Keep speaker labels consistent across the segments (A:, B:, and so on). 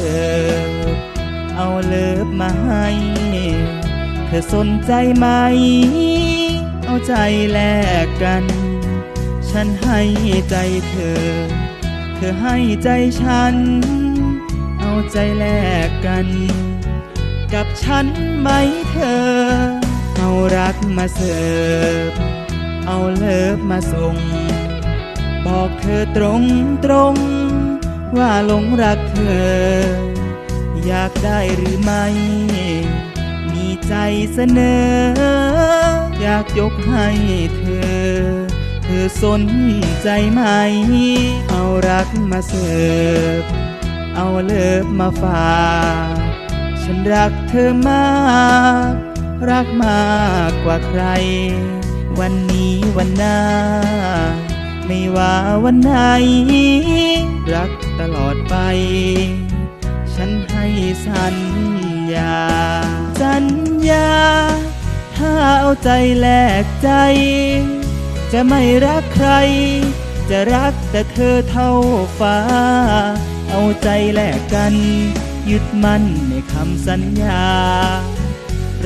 A: ธอเอาเลิฟมาให้ เธอสนใจไหม เอาใจแลกกัน ฉันให้ใจเธอ เธอให้ใจฉัน เอาใจแลกกัน กับฉันไหมเธอ เอารักมาเสิร์ฟ เอาเลิฟมาส่ง บอกเธอตรงตรง ว่าหลงรักเธอ อยากได้หรือไม่ มีใจเสนอ อยากยกให้เธอ เธอสนใจไหม เอารักมาเสิร์ฟ เอาเลิฟมาฝากฉันรักเธอมาก รักมากกว่าใคร วันนี้วันหน้า ไม่ว่าวันไหน รักตลอดไป ฉันให้สัญญา สัญญา ถ้าเอาใจแลกใจ จะไม่รักใคร จะรักแต่เธอเท่าฟ้า เอาใจแลกกัน ยึดมั่นในคำสัญญา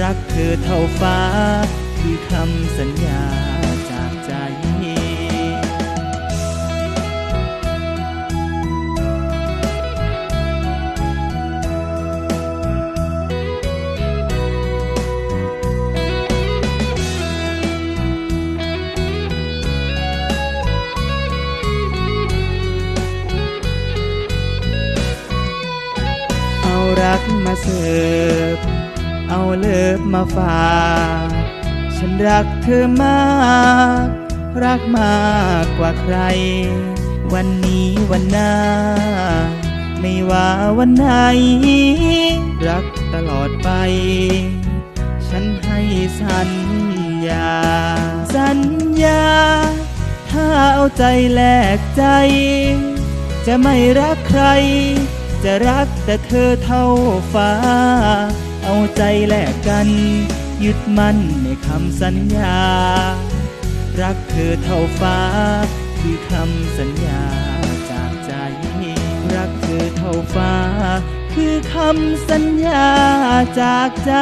A: รักเธอเท่าฟ้าคือคำสัญญา มาเสิร์ฟเอาเลิฟมาฝากฉันรักเธอมาก รักมากกว่าใคร วันนี้วันหน้า ไม่ว่าวันไหน รักตลอดไป ฉันให้สัญญา สัญญา ถ้าเอาใจแลกใจ จะไม่รักใคร จะรักแต่เธอเท่าฟ้า เอาใจแลกกัน ยึดมั่นในคำสัญญา รักเธอเท่าฟ้า คือคำสัญญาจากใจ รักเธอเท่าฟ้า คือคำสัญญาจากใจ